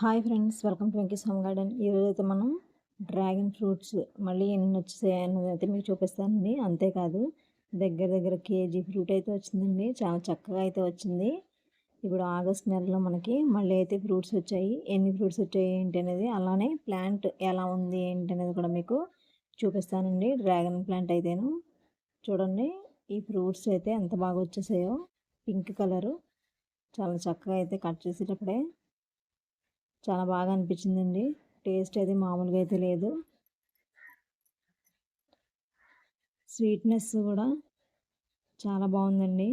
Hi friends welcome to Venky's home garden. ఈరోజు అయితే మనం డ్రాగన్ ఫ్రూట్స్ మళ్ళీ ఎన్ని వచ్చాయి అన్నది అయితే మీకు చూపిస్తానండి. అంతేకాదు దగ్గర దగ్గర కేజీ ఫ్రూట్ అయితే వచ్చిందండి. చాలా చక్కగా అయితే వచ్చింది. ఇప్పుడు ఆగస్ట్ నెలలో మనకి మళ్ళీ అయితే ఫ్రూట్స్ వచ్చాయి. ఎన్ని ఫ్రూట్స్ వచ్చాయి ఏంటి అనేది అలానే ప్లాంట్ ఎలా ఉంది ఏంటి అనేది కూడా మీకు చూపిస్తానండి. డ్రాగన్ ప్లాంట్ అయితేను. చూడండి ఈ ఫ్రూట్స్ అయితే ఎంత బాగా వచ్చేసాయో. Pink colour. చాలా చక్కగా అయితే కట్ చేసేటప్పుడే చాలా బాగా అనిపించిందండి. టేస్ట్ అయితే మామూలుగా అయితే లేదు. స్వీట్నెస్ కూడా చాలా బాగుందండి.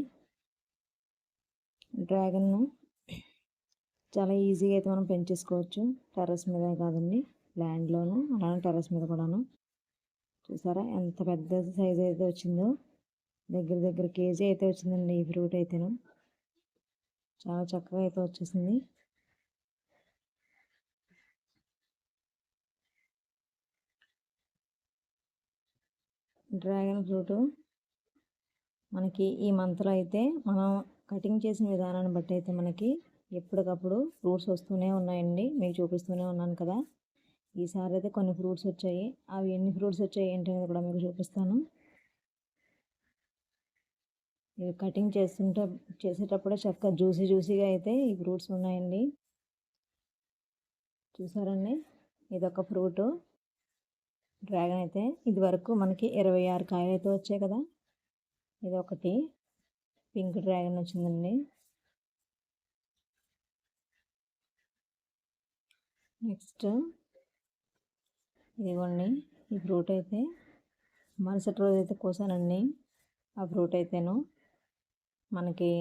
డ్రాగన్ చాలా ఈజీగా అయితే మనం పెంచేసుకోవచ్చు. టెర్రస్ మీద కాదండి ల్యాండ్లోను అలానే టెర్రస్ మీద కూడాను. చూసారా ఎంత పెద్ద సైజ్ అయితే వచ్చిందో. దగ్గర దగ్గర కేజీ అయితే వచ్చిందండి ఈ ఫ్రూట్ అయితేను. చాలా చక్కగా అయితే వచ్చేసింది. డ్రాగన్ ఫ్రూట్ మనకి ఈ మంత్లో అయితే మనం కటింగ్ చేసిన విధానాన్ని బట్టి అయితే మనకి ఎప్పటికప్పుడు ఫ్రూట్స్ వస్తూనే ఉన్నాయండి. మీకు చూపిస్తూనే ఉన్నాను కదా. ఈసారి అయితే కొన్ని ఫ్రూట్స్ వచ్చాయి. అవి ఎన్ని ఫ్రూట్స్ వచ్చాయి ఏంటనేది కూడా మీకు చూపిస్తాను. ఇవి కటింగ్ చేస్తుంటే చేసేటప్పుడే చక్కగా జ్యూసీ జ్యూసీగా అయితే ఈ ఫ్రూట్స్ ఉన్నాయండి. చూసారండి? ఇదొక ఫ్రూటు. డ్రాగన్ అయితే ఇది వరకు మనకి ఇరవై ఆరు కాయలు అయితే వచ్చాయి కదా. ఇది ఒకటి పింక్ డ్రాగన్ వచ్చిందండి. నెక్స్ట్ ఇదిగోండి ఈ ఫ్రూట్ అయితే. మరుసటి రోజు అయితే కోసానండి. ఆ ఫ్రూట్ అయితేను మనకి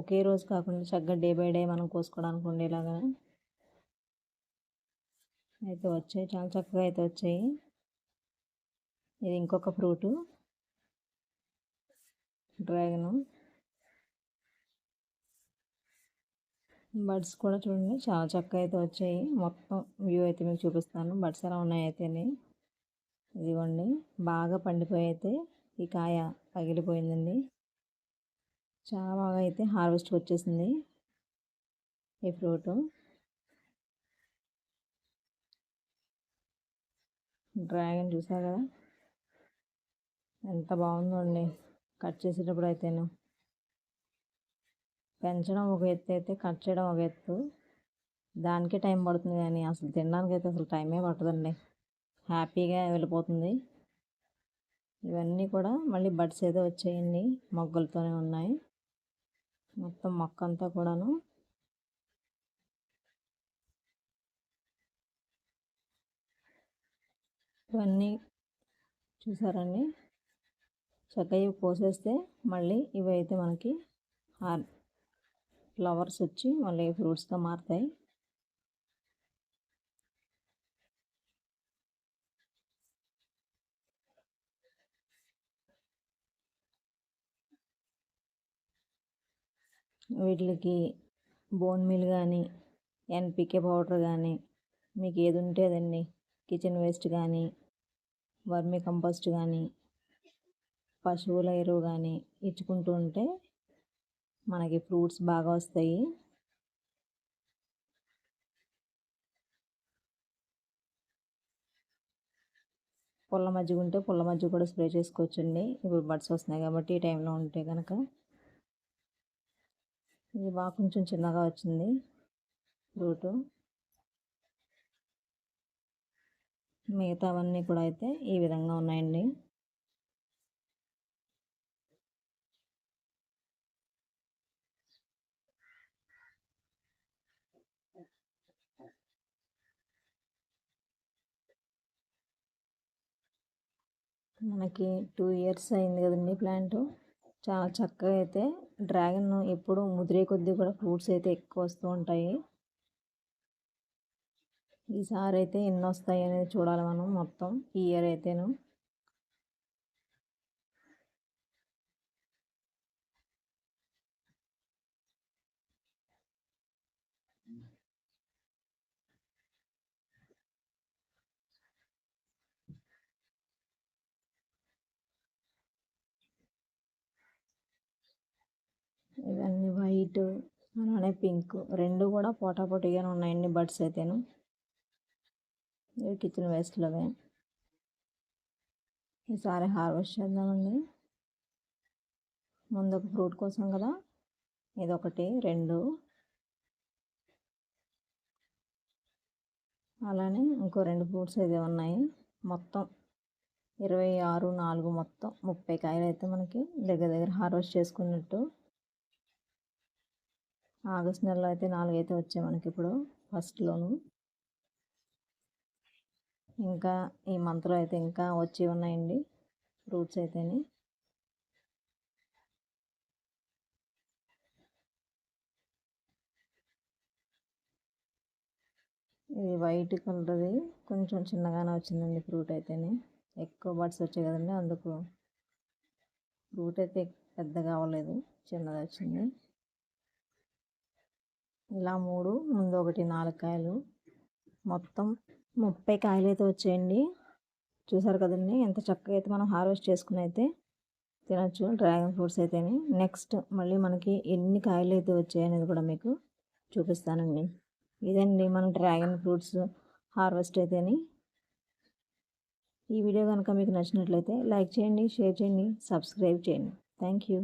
ఒకే రోజు కాకుండా చక్కగా డే బై డే మనం కోసుకోవడానికి ఉండేలాగా అయితే వచ్చాయి. చాలా చక్కగా అయితే వచ్చాయి. ఇది ఇంకొక ఫ్రూటు. డ్రాగను. బడ్స్ కూడా చూడండి చాలా చక్కగా అయితే వచ్చాయి. మొత్తం వ్యూ అయితే మీకు చూపిస్తాను. బడ్స్ ఎలా ఉన్నాయి అయితే ఇదిగోండి బాగా పండిపోయి అయితే ఈ కాయ పగిలిపోయిందండి. చాలా బాగా అయితే హార్వెస్ట్ వచ్చేసింది ఈ ఫ్రూటు. డ్రాగన్ చూసా కదా? ఎంత బాగుందండి. కట్ చేసేటప్పుడు అయితేను. పెంచడం ఒక ఎత్తు అయితే కట్ చేయడం ఒక ఎత్తు. దానికే టైం పడుతుంది కానీ అసలు తినడానికి అయితే అసలు టైమే పట్టదండి. హ్యాపీగా వెళ్ళిపోతుంది. ఇవన్నీ కూడా మళ్ళీ బడ్స్ ఏదో వచ్చాయండి. మొగ్గలతోనే ఉన్నాయి. మొత్తం మొక్క అంతా కూడాను. ఇవన్నీ చూసారండి? చక్కగా ఇవి పోసేస్తే మళ్ళీ ఇవి అయితే మనకి ఫ్లవర్స్ వచ్చి మళ్ళీ ఫ్రూట్స్గా మారుతాయి. వీటికి బోన్ మీల్ కానీ ఎన్పికే పౌడర్ కానీ మీకు ఏది ఉంటే అదండి కిచెన్ వేస్ట్ కానీ వర్మి కంపోస్ట్ కానీ పశువుల ఎరువు కానీ ఇచ్చుకుంటూ ఉంటే మనకి ఫ్రూట్స్ బాగా వస్తాయి. పుల్ల మజ్జిగ ఉంటే పుల్ల మజ్జిగ కూడా స్ప్రే చేసుకోవచ్చండి. ఇప్పుడు బడ్స్ వస్తున్నాయి కాబట్టి ఈ టైంలో ఉంటే కనుక ఇది బాగా కొంచెం చిన్నగా వచ్చింది ఫ్రూటు. మిగతావన్నీ కూడా అయితే ఈ విధంగా ఉన్నాయండి. మనకి టూ ఇయర్స్ అయింది కదండి ప్లాంట్ చాలా చక్కగా అయితే డ్రాగన్ ఎప్పుడు ముదిరే కొద్దీ కూడా ఫ్రూట్స్ అయితే ఎక్కువ వస్తూ ఉంటాయి. ఈసారి అయితే ఎన్ని వస్తాయి అనేది చూడాలి మనం మొత్తం ఈ ఇయర్ అయితేను. ఇవన్నీ వైట్ అలానే పింక్. రెండు కూడా పోటాపోటీగానే ఉన్నాయండి బడ్స్ అయితేను. ఇవి కిచెన్ వేస్ట్లోవే ఈసారి హార్వెస్ట్ చేద్దామండి. ముందు ఒక ఫ్రూట్ కోసం కదా. ఇదొకటి రెండు. అలానే ఇంకో రెండు ఫ్రూట్స్ అయితే ఉన్నాయి. మొత్తం ఇరవై ఆరు నాలుగు మొత్తం ముప్పై కాయలు అయితే మనకి దగ్గర దగ్గర హార్వెస్ట్ చేసుకున్నట్టు. ఆగస్ట్ నెలలో అయితే నాలుగైతే వచ్చాయి మనకి ఇప్పుడు ఫస్ట్లోను ఇంకా ఈ మంత్లో అయితే ఇంకా వచ్చి ఉన్నాయండి ఫ్రూట్స్ అయితేనే. ఇది వైట్ కలర్ది కొంచెం చిన్నగానే వచ్చిందండి ఫ్రూట్ అయితేనే. ఎక్కువ బడ్స్ వచ్చాయి కదండి అందుకు ఫ్రూట్ అయితే పెద్దగా అవ్వలేదు చిన్నది వచ్చింది. ఇలా మూడు ముందు ఒకటి నాలుగు కాయలు మొత్తం ముప్పై కాయలు అయితే వచ్చాయండి. చూసారు కదండి ఎంత చక్కగా అయితే మనం హార్వెస్ట్ చేసుకుని అయితే తినచ్చు డ్రాగన్ ఫ్రూట్స్ అయితేనే. నెక్స్ట్ మళ్ళీ మనకి ఎన్ని కాయలు అయితే వచ్చాయనేది కూడా మీకు చూపిస్తానండి. ఇదండి మన డ్రాగన్ ఫ్రూట్స్ హార్వెస్ట్ అయితేని. ఈ వీడియో కనుక మీకు నచ్చినట్లయితే లైక్ చేయండి షేర్ చేయండి సబ్స్క్రైబ్ చేయండి. Thank you.